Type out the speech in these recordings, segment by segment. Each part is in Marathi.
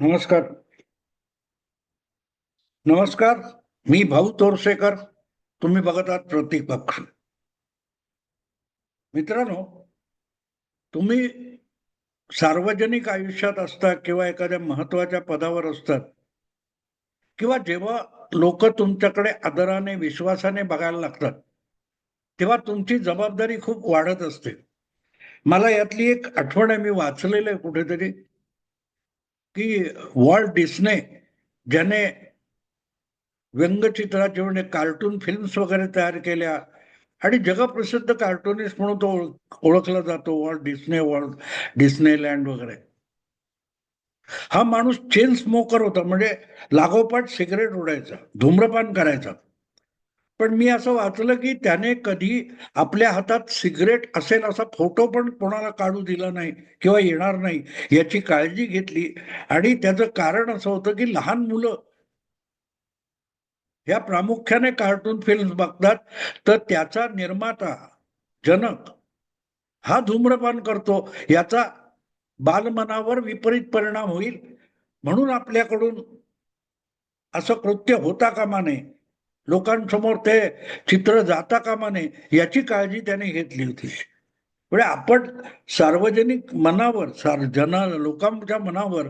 नमस्कार. नमस्कार मी भाऊ तोरसेकर. तुम्ही बघत आहात प्रतीक पक्ष मित्रांनो तुम्ही सार्वजनिक आयुष्यात असता किंवा एखाद्या महत्त्वाच्या पदावर असतात किंवा जेव्हा लोक तुमच्याकडे आदराने विश्वासाने बघायला लागतात तेव्हा तुमची जबाबदारी खूप वाढत असते. मला यातली एक आठवण आहे मी वाचलेलं आहे कुठेतरी. की वॉल्ट डिस्ने ज्याने व्यंगचित्राचे म्हणजे कार्टून फिल्म्स वगैरे तयार केल्या आणि जगप्रसिद्ध कार्टुनिस्ट म्हणून तो ओळखला जातो वॉल्ट डिस्ने वॉल्ट डिस्नेलँड वगैरे. हा माणूस चेन स्मोकर होता म्हणजे लागोपाठ सिगरेट ओढायचा धूम्रपान करायचा. पण मी असं वाचलं की त्याने कधी आपल्या हातात सिगरेट असेल असा फोटो पण कोणाला काढू दिला नाही किंवा येणार नाही याची काळजी घेतली. आणि त्याचं कारण असं होतं की लहान मुलं ह्या प्रामुख्याने कार्टून फिल्म बघतात. तर त्याचा निर्माता जनक हा धूम्रपान करतो. याचा बालमनावर विपरीत परिणाम होईल म्हणून आपल्याकडून असं कृत्य होता कामा नये. लोकांसमोर ते चित्र जाता कामा नये याची काळजी त्याने घेतली होती. म्हणजे आपण सार्वजनिक मनावर सार जना लोकांच्या मनावर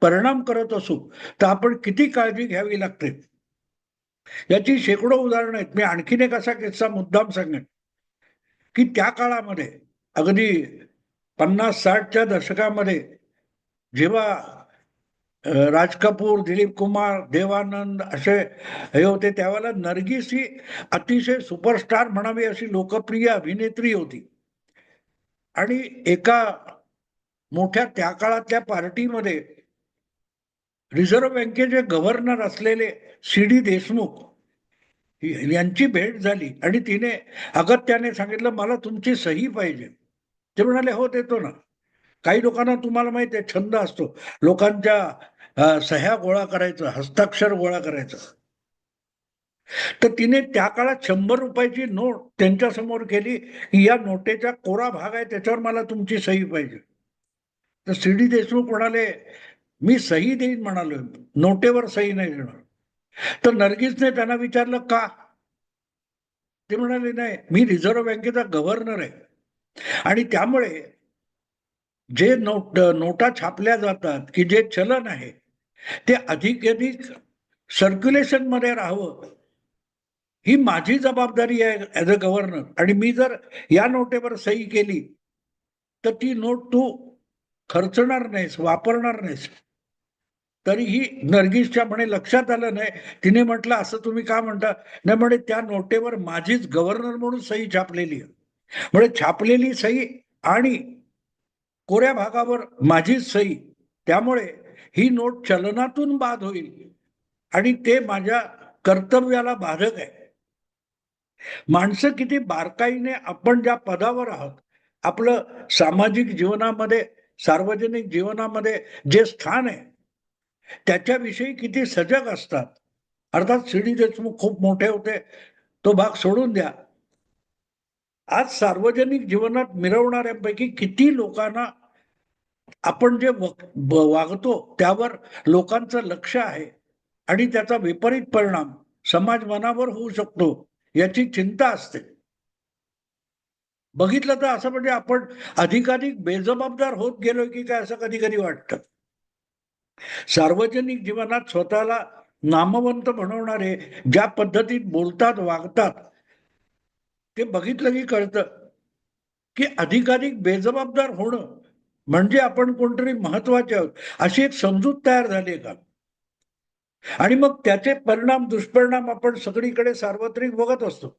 परिणाम करत असू तर आपण किती काळजी घ्यावी लागते? याची शेकडो उदाहरणं आहेत. मी आणखीन एक असा किस्सा मुद्दाम सांगेन की त्या काळामध्ये अगदी पन्नास साठच्या दशकामध्ये जेव्हा राज कपूर दिलीप कुमार देवानंद असे हे होते. त्यावेळेला नर्गिस ही अतिशय सुपरस्टार म्हणावी अशी लोकप्रिय अभिनेत्री होती. आणि एका मोठ्या त्या काळातल्या पार्टीमध्ये रिझर्व्ह बँकेचे गव्हर्नर असलेले सी डी देशमुख यांची भेट झाली. आणि तिने अगत्याने सांगितलं मला तुमची सही पाहिजे. ते म्हणाले हो देतो ना. काही लोकांना तुम्हाला माहिती आहे छंद असतो. लोकांच्या सह्या गोळा करायचं हस्ताक्षर गोळा करायचं. तर तिने त्या काळात शंभर रुपयाची नोट त्यांच्यासमोर केली की या नोटेचा कोरा भाग आहे त्याच्यावर मला तुमची सही पाहिजे. तर सी डी देशमुख म्हणाले मी सही देईन म्हणालो. नोटेवर सही नाही देणार. तर नर्गिसने त्यांना विचारलं का? ते म्हणाले नाही मी रिझर्व्ह बँकेचा गव्हर्नर आहे. आणि त्यामुळे जे नोट नोटा छापल्या जातात की जे चलन आहे ते अधिक अधिक सर्क्युलेशनमध्ये राहावं. ही माझी जबाबदारी आहे ॲज अ गव्हर्नर आणि मी जर या नोटेवर सही केली तर ती नोट तू खर्चणार नाहीस वापरणार नाहीस. तरीही नर्गिसच्या म्हणे लक्षात आलं नाही. तिने म्हटलं असं तुम्ही का म्हणता? नाही म्हणे त्या नोटेवर माझीच गव्हर्नर म्हणून सही छापलेली आहे. म्हणजे छापलेली सही आणि कोऱ्या भागावर माझीच सही. त्यामुळे ही नोट चलनातून बाद होईल. आणि ते माझ्या कर्तव्याला बाधक आहे. माणसं किती बारकाईने आपण ज्या पदावर आहोत आपलं सामाजिक जीवनामध्ये सार्वजनिक जीवनामध्ये जे स्थान आहे त्याच्याविषयी किती सजग असतात. अर्थात शिडी देशमुख खूप मोठे होते. तो भाग सोडून द्या. आज सार्वजनिक जीवनात मिरवणाऱ्यांपैकी किती लोकांना आपण जे वागतो त्यावर लोकांचं लक्ष आहे आणि त्याचा विपरीत परिणाम समाज मनावर होऊ शकतो याची चिंता असते. बघितलं तर असं म्हणजे आपण अधिकाधिक बेजबाबदार होत गेलो की काय असं कधी कधी वाटतं. सार्वजनिक जीवनात स्वतःला नामवंत बनवणारे ज्या पद्धतीत बोलतात वागतात ते बघितलं की कळतं की अधिकाधिक बेजबाबदार होणं म्हणजे आपण कोणतरी महत्त्वाचे आहोत. अशी एक समजूत तयार झाली आहे का? आणि मग त्याचे परिणाम दुष्परिणाम आपण सगळीकडे सार्वत्रिक बघत असतो.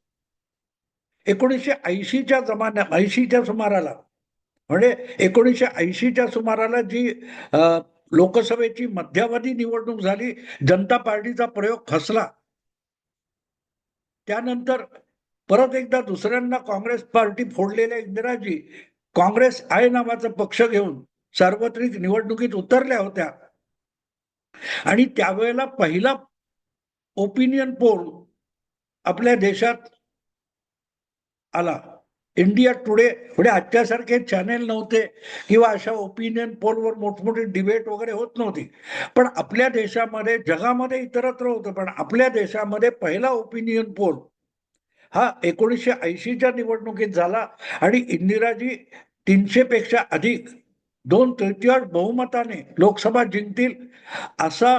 एकोणीसशे ऐंशीच्या जमान्या ऐंशीच्या सुमाराला म्हणजे एकोणीसशे ऐंशीच्या सुमाराला जी लोकसभेची मध्यावधी निवडणूक झाली जनता पार्टीचा प्रयोग फसला त्यानंतर परत एकदा दुसऱ्यांदा काँग्रेस पार्टी फोडलेल्या इंदिराजी काँग्रेस आय नावाचा पक्ष घेऊन सार्वत्रिक निवडणुकीत उतरल्या होत्या. आणि त्यावेळेला पहिला ओपिनियन पोल आपल्या देशात आला. इंडिया टुडे म्हणजे आजच्यासारखे चॅनेल नव्हते किंवा अशा ओपिनियन पोलवर मोठमोठी डिबेट वगैरे होत नव्हती. पण आपल्या देशामध्ये जगामध्ये इतरत्र होतं. पण आपल्या देशामध्ये पहिला ओपिनियन पोल हा एकोणीसशे ऐंशीच्या निवडणुकीत झाला आणि इंदिराजी तीनशे पेक्षा अधिक दोन तृतीयांश बहुमताने लोकसभा जिंकतील असा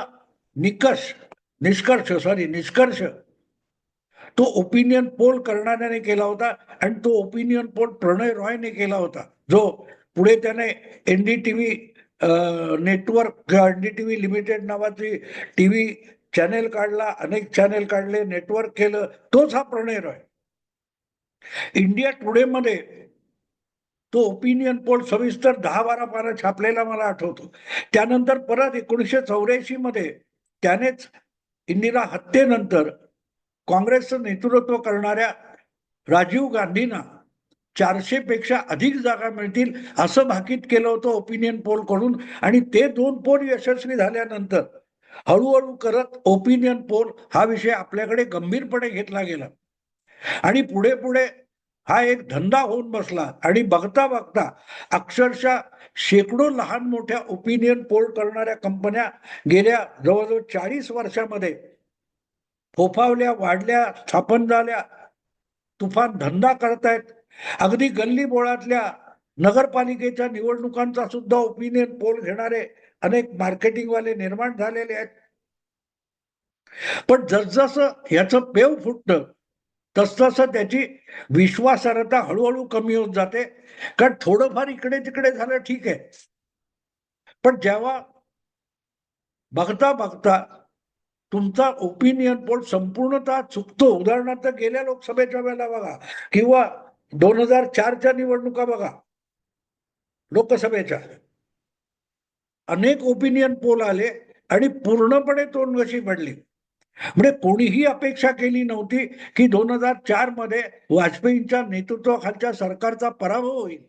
निकष निष्कर्ष सॉरी निष्कर्ष तो ओपिनियन पोल करणाऱ्याने केला होता आणि तो ओपिनियन पोल प्रणय रॉयने केला होता जो पुढे त्याने एनडीटीव्ही नेटवर्क एनडीटीव्ही लिमिटेड नावाची टीव्ही चॅनेल काढला अनेक चॅनेल काढले नेटवर्क केलं तोच हा प्रणय रॉय. इंडिया टुडे मध्ये तो ओपिनियन पोल सविस्तर दहा बारा पारा छापलेला मला आठवतो. त्यानंतर परत एकोणीसशे चौऱ्याऐंशी मध्ये त्यानेच इंदिरा हत्येनंतर काँग्रेसचं नेतृत्व करणाऱ्या राजीव गांधींना चारशे पेक्षा अधिक जागा मिळतील असं भाकीत केलं होतं ओपिनियन पोलकडून. आणि ते दोन पोल यशस्वी झाल्यानंतर हळूहळू करत ओपिनियन पोल हा विषय आपल्याकडे गंभीरपणे घेतला गेला. आणि पुढे पुढे हा एक धंदा होऊन बसला. आणि बघता बघता अक्षरशः शेकडो लहान मोठ्या ओपिनियन पोल करणाऱ्या कंपन्या गेल्या जवळजवळ चाळीस वर्षामध्ये फोफावल्या वाढल्या स्थापन झाल्या तुफान धंदा करतायत. अगदी गल्ली बोळातल्या नगरपालिकेच्या निवडणुकांचा सुद्धा ओपिनियन पोल घेणारे अनेक मार्केटिंगवाले निर्माण झालेले आहेत. पण जसजसं ह्याचं पेव फुटतं तसतसं त्याची विश्वासार्हता हळूहळू कमी होत जाते. कारण थोडंफार इकडे तिकडे झालं ठीक आहे. पण जेव्हा बघता बघता तुमचा ओपिनियन पोल संपूर्णतः चुकतो. उदाहरणार्थ गेल्या लोकसभेच्या वेळेला बघा किंवा दोन हजार चारच्या निवडणुका बघा. लोकसभेच्या. अनेक ओपिनियन पोल आले आणि पूर्णपणे तोंडघशी पडली. म्हणजे कोणीही अपेक्षा केली नव्हती की दोन हजार चारमध्ये वाजपेयींच्या नेतृत्वाखालच्या सरकारचा पराभव होईल.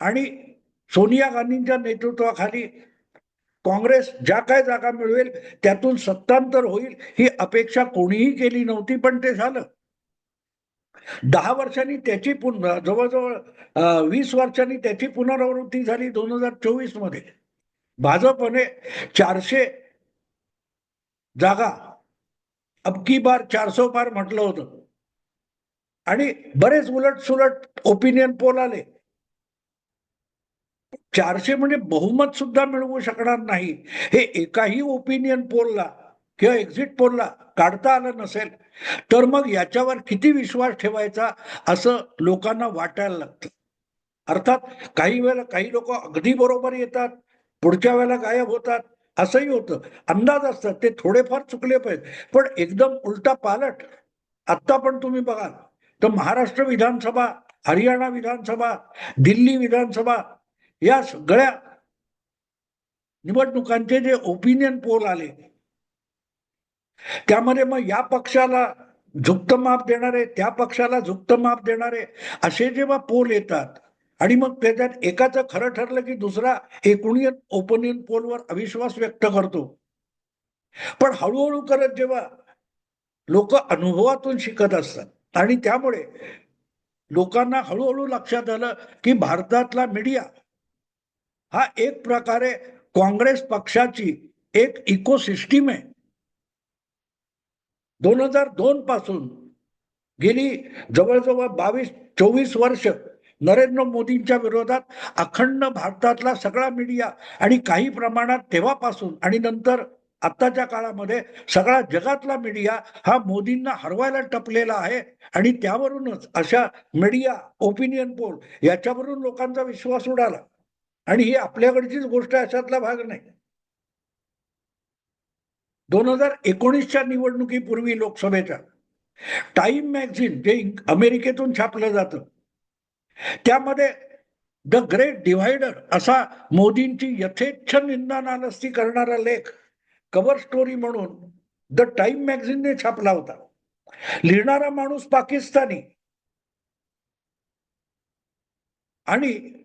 आणि सोनिया गांधींच्या नेतृत्वाखाली काँग्रेस ज्या काय जागा मिळवेल त्यातून सत्तांतर होईल ही अपेक्षा कोणीही केली नव्हती पण ते झालं. दहा वर्षांनी त्याची पुन्हा जवळजवळ वीस वर्षांनी त्याची पुनरावृत्ती झाली दोन हजार चोवीसमध्ये. भाजपने चारशे जागा. अबकी बार चारसो बार म्हटलं होतं. आणि बरेच उलट सुलट ओपिनियन पोल आले. चारशे म्हणजे बहुमत सुद्धा मिळवू शकणार नाही. हे एकाही ओपिनियन पोलला किंवा एक्झिट पोलला काढता आलं नसेल तर मग याच्यावर किती विश्वास ठेवायचा असं लोकांना वाटायला लागतं. अर्थात काही वेळेला काही लोक अगदी बरोबर येतात पुढच्या वेळेला गायब होतात असंही होतं. अंदाज असतात ते थोडेफार चुकले पाहिजे पण एकदम उलटा पालट आत्ता पण तुम्ही बघाल. तर महाराष्ट्र विधानसभा हरियाणा विधानसभा दिल्ली विधानसभा या सगळ्या निवडणुकांचे जे ओपिनियन पोल आले त्यामध्ये मग या पक्षाला झुक्त माप देणारे त्या पक्षाला झुक्त माप देणारे असे जेव्हा पोल येतात आणि मग त्याच्यात एकाचं खरं ठरलं की दुसरा एकूण ओपनियन पोलवर अविश्वास व्यक्त करतो. पण हळूहळू करत जेव्हा लोक अनुभवातून शिकत असतात आणि त्यामुळे लोकांना हळूहळू लक्षात आलं की भारतातला मीडिया हा एक प्रकारे काँग्रेस पक्षाची एक इकोसिस्टीम आहे. दोन हजार दोन पासून गेली जवळजवळ बावीस चोवीस वर्ष नरेंद्र मोदींच्या विरोधात अखंड भारतातला सगळा मीडिया आणि काही प्रमाणात तेव्हापासून आणि नंतर आत्ताच्या काळामध्ये सगळा जगातला मीडिया हा मोदींना हरवायला टपलेला आहे. आणि त्यावरूनच अशा मीडिया ओपिनियन पोल याच्यावरून लोकांचा विश्वास उडाला. आणि ही आपल्याकडचीच गोष्ट अशातला भाग नाही. दोन हजार एकोणीसच्या निवडणुकीपूर्वी लोकसभेच्या टाइम मॅगझिन जे अमेरिकेतून छापलं जातं त्यामध्ये द ग्रेट डिव्हायडर असा मोदींची यथेच्छ निंदा नानस्ती करणारा लेख कव्हर स्टोरी म्हणून द टाइम मॅगझिनने छापला होता. लिहिणारा माणूस पाकिस्तानी. आणि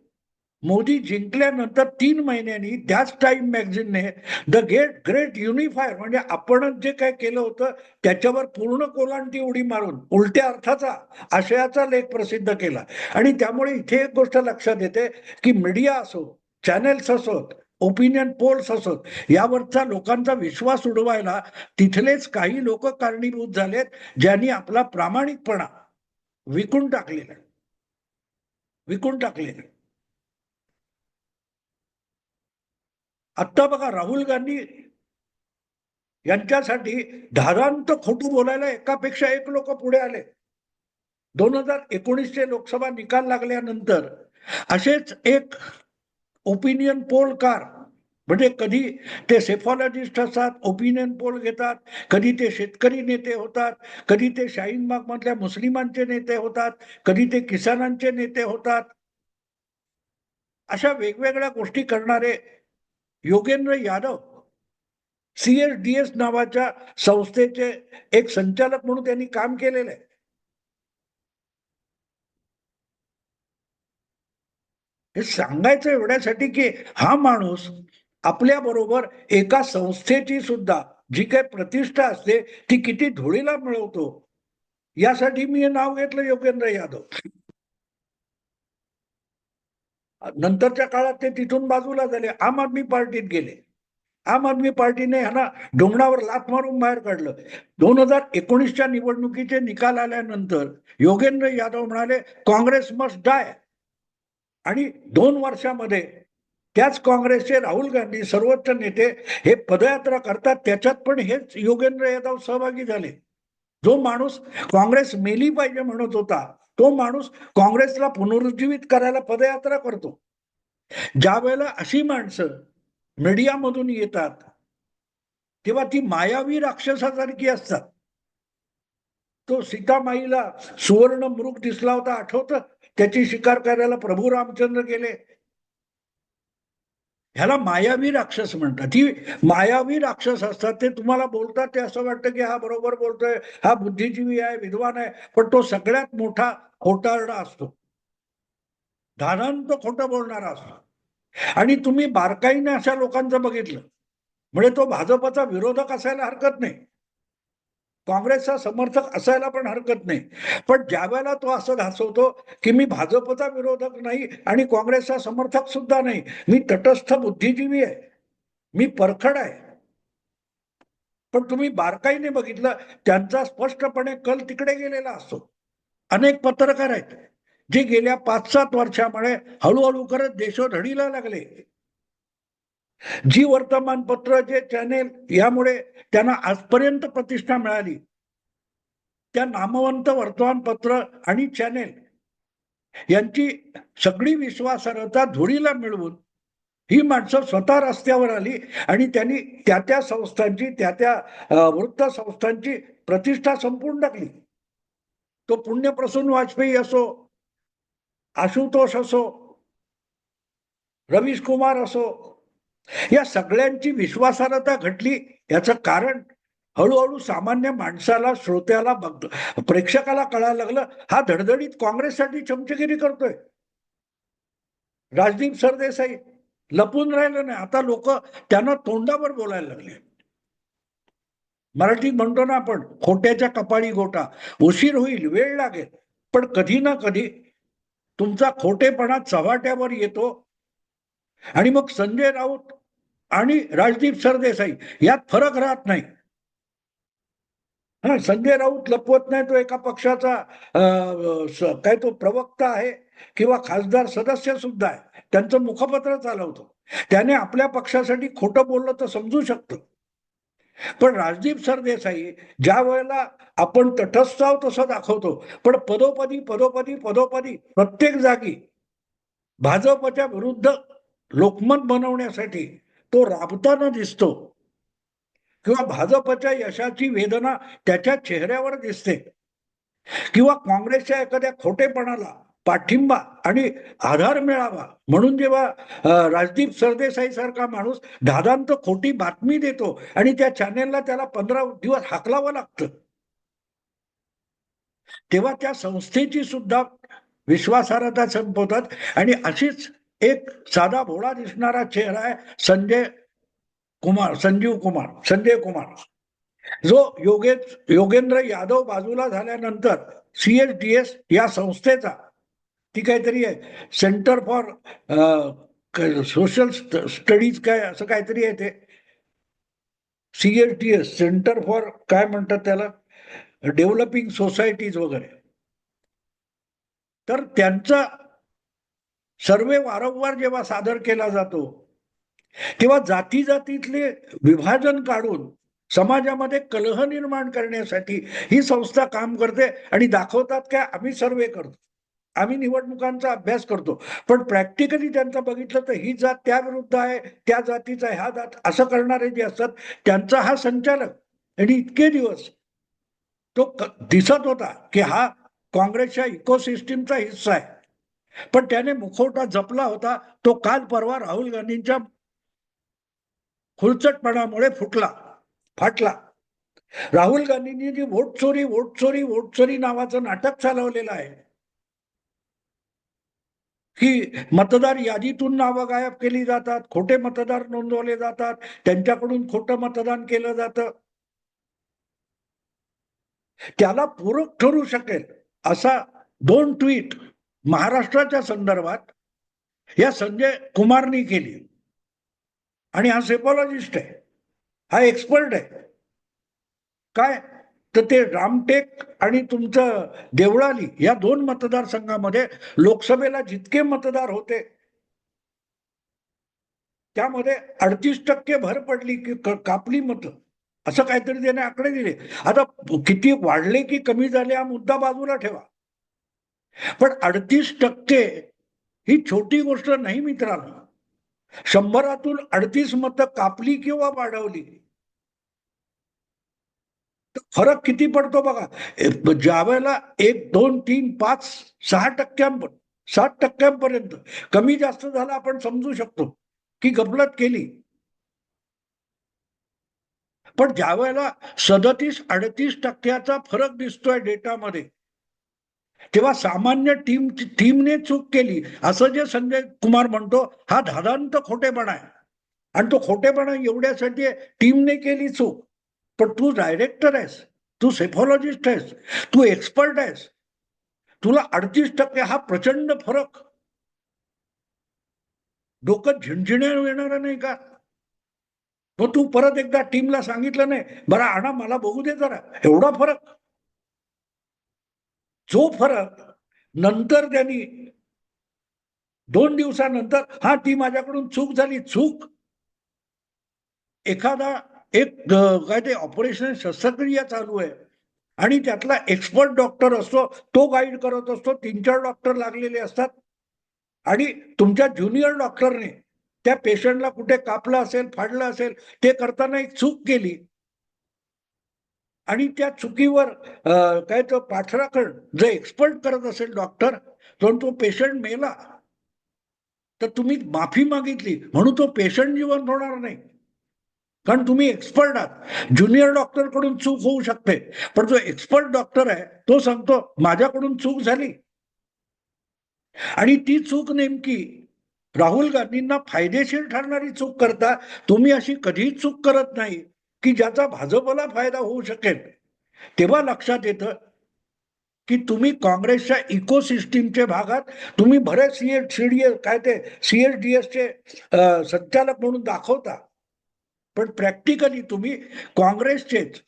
मोदी जिंकल्यानंतर तीन महिन्यांनी त्याच टाइम मॅगझिनने द गेट ग्रेट युनिफायर म्हणजे आपण जे काय केलं होतं त्याच्यावर पूर्ण कोलांटी उडी मारून उलट्या अर्थाचा आशयाचा लेख प्रसिद्ध केला. आणि त्यामुळे इथे एक गोष्ट लक्षात येते की मीडिया असो चॅनेल्स असोत ओपिनियन पोल्स असोत यावरचा लोकांचा विश्वास उडवायला तिथलेच काही लोक कारणीभूत झालेत ज्यांनी आपला प्रामाणिकपणा विकून टाकलेला विकून टाकलेला आहे. आत्ता बघा राहुल गांधी यांच्यासाठी धारांत खोटू बोलायला एकापेक्षा एक लोक पुढे आले. दोन हजार एकोणीसचे लोकसभा निकाल लागल्यानंतर असेच एक ओपिनियन पोल कार म्हणजे कधी ते सेफॉलॉजिस्ट असतात ओपिनियन पोल घेतात कधी ते शेतकरी नेते होतात कधी ते शाहीनबाग मधल्या मुस्लिमांचे नेते होतात कधी ते किसानांचे नेते होतात. अशा वेगवेगळ्या गोष्टी करणारे Yogendra Yadav C S D S नावाच्या संस्थेचे एक संचालक म्हणून त्यांनी काम केलेलं आहे. हे सांगायचं एवढ्यासाठी की हा माणूस आपल्या बरोबर एका संस्थेची सुद्धा जी काही प्रतिष्ठा असते ती किती धुळीला मिळवतो यासाठी मी हे नाव घेतलं योगेंद्र यादव. नंतरच्या काळात ते तिथून बाजूला झाले. आम आदमी पार्टीत गेले. आम आदमी पार्टीने ह्यांना डोंगरावर लात मारून बाहेर काढलं. दोन हजार एकोणीसच्या निवडणुकीचे निकाल आल्यानंतर योगेंद्र यादव म्हणाले काँग्रेस मस्ट डाय. आणि दोन वर्षामध्ये त्याच काँग्रेसचे राहुल गांधी सर्वोच्च नेते हे पदयात्रा करतात. त्याच्यात पण हेच योगेंद्र यादव सहभागी झाले. जो माणूस काँग्रेस मेली पाहिजे म्हणत होता तो माणूस काँग्रेसला पुनरुज्जीवित करायला पदयात्रा करतो. ज्या वेळेला अशी माणसं मीडियामधून येतात तेव्हा ती मायावी राक्षसासारखी असतात. तो सीतामाईला सुवर्ण मृग दिसला होता आठवत? त्याची शिकार करायला प्रभू रामचंद्र गेले. ह्याला मायावी राक्षस म्हणतात. ती मायावी राक्षस असतात ते तुम्हाला बोलतात ते असं वाटतं की हा बरोबर बोलतोय हा बुद्धिजीवी आहे विद्वान आहे पण तो सगळ्यात मोठा खोटारडा असतो. धानांत खोटं बोलणारा असतो. आणि तुम्ही बारकाईने अशा लोकांचं बघितलं. म्हणजे तो भाजपचा विरोधक असायला हरकत नाही. काँग्रेसचा समर्थक असायला पण हरकत नाही. पण ज्या वेळेला तो असं धासवतो की मी भाजपचा विरोधक नाही आणि काँग्रेसचा समर्थक सुद्धा नाही मी तटस्थ बुद्धिजीवी आहे. मी परखड आहे. पण तुम्ही बारकाईने बघितलं त्यांचा स्पष्टपणे कल तिकडे गेलेला असतो. अनेक पत्रकार आहेत जे गेल्या पाच सात वर्षामुळे हळूहळू करत देशोधडीला लागले. जी वर्तमानपत्र जे चॅनेल यामुळे त्यांना आजपर्यंत प्रतिष्ठा मिळाली. त्या नामवंत वर्तमानपत्र आणि चॅनेल यांची सगळी विश्वासार्हता धुळीला मिळवून ही माणसं स्वतः रस्त्यावर आली आणि त्यांनी त्या त्या संस्थांची त्या त्या वृत्त संस्थांची प्रतिष्ठा संपून टाकली. तो पुण्यप्रसून वाजपेयी असो आशुतोष असो रवीश कुमार असो या सगळ्यांची विश्वासार्हता घटली याचं कारण हळूहळू सामान्य माणसाला श्रोत्याला बघ प्रेक्षकाला कळायला लागलं हा धडधडीत काँग्रेससाठी चमचगिरी करतोय. राजदीप सरदेसाई लपून राहिलं नाही आता लोक त्यांना तोंडावर बोलायला लागले. मराठीत म्हणतो ना आपण खोट्याच्या कपाळी गोटा उशीर होईल वेळ लागेल पण कधी ना कधी तुमचा खोटेपणा चव्हाट्यावर येतो आणि मग संजय राऊत आणि राजदीप सरदेसाई यात फरक राहत नाही. हा संजय राऊत लपवत नाही तो एका पक्षाचा काय तो प्रवक्ता आहे किंवा खासदार सदस्य सुद्धा आहे. त्यांचं मुखपत्र चालवतो. त्याने आपल्या पक्षासाठी खोटं बोललं तर समजू शकतं. पण राजदीप सरदेसाई ज्या वेळेला आपण तटस्थ आहोत तसं दाखवतो पण पदोपदी पदोपदी पदोपदी प्रत्येक जागी भाजपच्या विरुद्ध लोकमत बनवण्यासाठी तो राबताना दिसतो. किंवा भाजपच्या यशाची वेदना त्याच्या चेहऱ्यावर दिसते. किंवा काँग्रेसच्या एखाद्या खोटेपणाला पाठिंबा आणि आधार मिळावा. म्हणून जेव्हा राजदीप सरदेसाई सारखा माणूस दादांत खोटी बातमी देतो आणि त्या चॅनेलला त्याला पंधरा दिवस हाकलावं लागतं. तेव्हा त्या संस्थेची सुद्धा विश्वासार्हता संपवतात आणि अशीच एक साधा भोळा दिसणारा चेहरा आहे संजय कुमार संजीव कुमार संजय कुमार. जो योगेश योगेंद्र यादव बाजूला झाल्यानंतर सीएसडीएस या संस्थेचा ती काहीतरी आहे सेंटर फॉर सोशल स्टडीज काय असं काहीतरी आहे ते. सीएसडीएस सेंटर फॉर काय म्हणतात त्याला? डेव्हलपिंग सोसायटीज वगैरे. तर त्यांचा सर्वे वारंवार जेव्हा सादर केला जातो तेव्हा जाती जातीतले विभाजन काढून समाजामध्ये कलह निर्माण करण्यासाठी ही संस्था काम करते आणि दाखवतात काय आम्ही सर्वे करतो. आम्ही निवडणुकांचा अभ्यास करतो. पण प्रॅक्टिकली त्यांचं बघितलं तर ही जात त्या विरुद्ध आहे त्या जातीचा ह्या जात असं करणारे जे असतात त्यांचा हा संचालक आणि इतके दिवस तो दिसत होता की हा काँग्रेसच्या इकोसिस्टीमचा हिस्सा आहे. पण त्याने मुखवटा जपला होता तो काल परवा राहुल गांधींच्या खुलचटपणामुळे फुटला फाटला. राहुल गांधींनी जी वोट चोरी वोट चोरी वोट चोरी नावाचं नाटक चालवलेलं आहे की मतदार यादीतून नावं गायब केली जातात खोटे मतदार नोंदवले जातात त्यांच्याकडून खोटं मतदान केलं जातं. त्याला पूरक ठरू शकेल असा दोन ट्विट महाराष्ट्राच्या संदर्भात या संजय कुमारनी केली. आणि हा सेपॉलॉजिस्ट आहे. हा एक्सपर्ट आहे. काय? तर ते रामटेक आणि तुमचं देवळाली या दोन मतदारसंघामध्ये लोकसभेला जितके मतदार होते त्यामध्ये अडतीस टक्के भर पडली की कापली मत. असं काहीतरी त्याने आकडे दिले. आता किती वाढले की कमी झाले हा मुद्दा बाजूला ठेवा. पण अडतीस टक्के ही छोटी गोष्ट नाही मित्रांनो. शंभरातून अडतीस मतं कापली किंवा वाढवली. फरक किती पडतो बघा. ज्यावेळेला एक दोन तीन पाच सहा टक्क्यांपर्यंत सात टक्क्यांपर्यंत कमी जास्त झाला आपण समजू शकतो की गफलत केली. पण ज्या वेळेला सदतीस अडतीस टक्क्याचा फरक दिसतोय डेटामध्ये तेव्हा सामान्य टीम टीमने चूक केली. असं जे संजय कुमार म्हणतो हा धादांत खोटेपणा आहे. आणि तो खोटेपणा एवढ्यासाठी टीमने केली चूक. पण तू डायरेक्टर आहेस. तू सेफॉलॉजिस्ट आहेस. तू एक्सपर्ट आहेस. तुला अडतीस टक्के हा प्रचंड फरक. डोकं झिणझिण्या येणार नाही का? मग तू परत एकदा टीमला सांगितलं नाही बरं आणा मला बघू दे जरा. एवढा फरक. जो फरक नंतर त्यांनी दोन दिवसानंतर हा ती माझ्याकडून चूक झाली चूक. एखादा एक काय ते ऑपरेशन शस्त्रक्रिया चालू आहे आणि त्यातला एक्सपर्ट डॉक्टर असतो तो गाईड करत असतो तीन चार डॉक्टर लागलेले असतात. आणि तुमच्या ज्युनियर डॉक्टरने त्या पेशंटला कुठे कापलं असेल फाडलं असेल ते करताना एक चूक केली. आणि त्या चुकीवर काय तो पाठराखण जे एक्सपर्ट करत असेल डॉक्टर पण तो पेशंट मेला तर तुम्ही माफी मागितली. म्हणून तो पेशंट जिवंत होणार नाही. कारण तुम्ही एक्सपर्ट आहात. ज्युनियर डॉक्टरकडून चूक होऊ शकते. पण जो एक्सपर्ट डॉक्टर आहे तो सांगतो माझ्याकडून चूक झाली. आणि ती चूक नेमकी राहुल गांधींना फायदेशीर ठरणारी चूक करता तुम्ही अशी कधीच चूक करत नाही. की ज्याचा भाजपला फायदा होऊ शकेल. तेव्हा लक्षात येतं की तुम्ही काँग्रेसच्या इकोसिस्टीमच्या भागात तुम्ही बरेच सीएस सीडीएस काय ते सीएसडीएसचे संचालक म्हणून दाखवता. पण प्रॅक्टिकली तुम्ही काँग्रेसचेच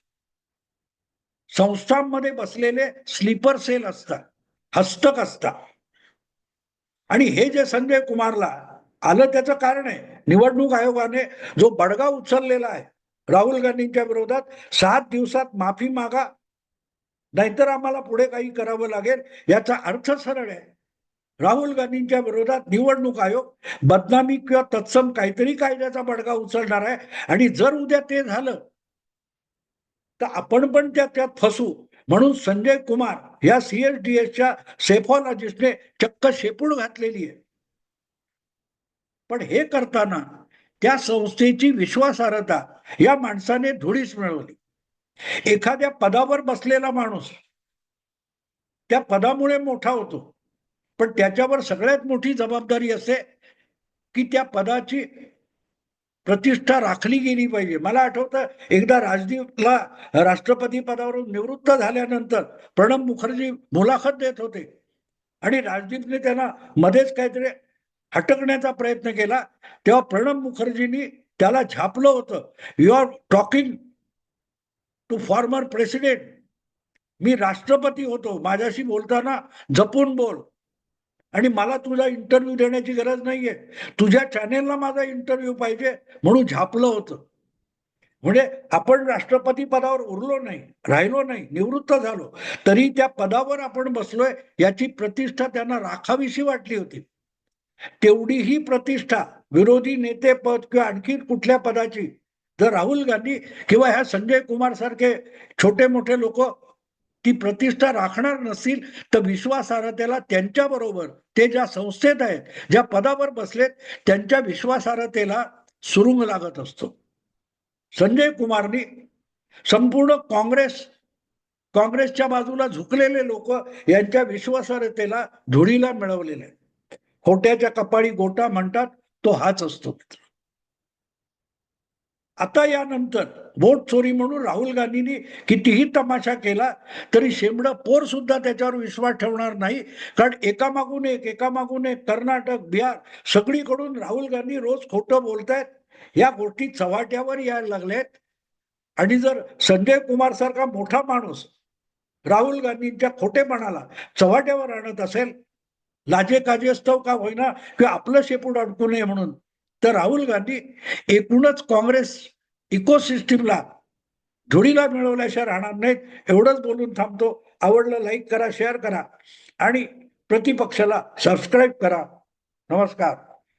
संस्थांमध्ये बसलेले स्लीपर सेल असतात हस्तक असतात. आणि हे जे संजय कुमारला आलं त्याचं कारण आहे. निवडणूक आयोगाने जो बडगा उचललेला आहे राहुल गांधींच्या विरोधात सात दिवसात माफी मागा. नाहीतर आम्हाला पुढे काही करावं लागेल याचा अर्थ सरळ आहे. राहुल गांधींच्या विरोधात निवडणूक आयोग बदनामी किंवा तत्सम काहीतरी कायद्याचा बडगा उचलणार आहे. आणि जर उद्या ते झालं तर आपण पण त्या त्यात फसू. म्हणून संजय कुमार या सीएसडीएसच्या सेफॉलॉजिस्टने चक्क शेपूड घातलेली आहे. पण हे करताना त्या संस्थेची विश्वासार्हता या माणसाने धुळीस मिळवली एखाद्या पदावर बसलेला माणूस त्या पदामुळे मोठा होतो. पण त्याच्यावर सगळ्यात मोठी जबाबदारी असते की त्या पदाची प्रतिष्ठा राखली गेली पाहिजे. मला आठवतं एकदा राजदीपला राष्ट्रपती पदावरून निवृत्त झाल्यानंतर प्रणब मुखर्जी मुलाखत देत होते. आणि राजदीपने त्यांना मध्येच काहीतरी हटकण्याचा प्रयत्न केला. तेव्हा प्रणब मुखर्जींनी त्याला झापलं होतं. You are talking to former president मी राष्ट्रपती होतो. माझ्याशी बोलताना जपून बोल. आणि मला तुझा इंटरव्ह्यू देण्याची गरज नाहीये. तुझ्या चॅनेलला माझा इंटरव्ह्यू पाहिजे म्हणून झापलं होतं. म्हणजे आपण राष्ट्रपती पदावर उरलो नाही राहिलो नाही निवृत्त झालो. तरी त्या पदावर आपण बसलोय याची प्रतिष्ठा त्यांना राखावीशी वाटली होती. तेवढीही प्रतिष्ठा विरोधी नेते पद किंवा आणखी कुठल्या पदाची? जर राहुल गांधी किंवा ह्या संजय कुमार सारखे छोटे मोठे लोक ती प्रतिष्ठा राखणार नसतील तर विश्वासार्हतेला त्यांच्या बरोबर ते ज्या संस्थेत आहेत ज्या पदावर बसलेत त्यांच्या विश्वासार्हतेला सुरुंग लागत असतो. संजय कुमारनी संपूर्ण काँग्रेस काँग्रेसच्या बाजूला झुकलेले लोक यांच्या विश्वासार्हतेला धुळीला मिळवलेले आहेत. खोट्याच्या कपाळी गोटा म्हणतात तो हाच असतो आता यानंतर वोट चोरी म्हणून राहुल गांधींनी कितीही तमाशा केला तरी शेंबड पोर सुद्धा त्याच्यावर विश्वास ठेवणार नाही. कारण एकामागून एक एकामागून एक कर्नाटक बिहार सगळीकडून राहुल गांधी रोज खोटं बोलतायत. या गोष्टी चव्हाट्यावर यायला लागल्यात. आणि जर संजय कुमार सारखा मोठा माणूस राहुल गांधींच्या खोटेपणाला चव्हाट्यावर आणत असेल लाजे काजेस्तव का होईना किंवा आपलं शेपूट अडकू नये म्हणून. तर राहुल गांधी एकूणच काँग्रेस इकोसिस्टीमला धुळीला मिळवल्याशिवाय राहणार नाहीत. एवढंच बोलून थांबतो. आवडलं लाईक करा शेअर करा आणि प्रतिपक्षाला सबस्क्राईब करा. नमस्कार.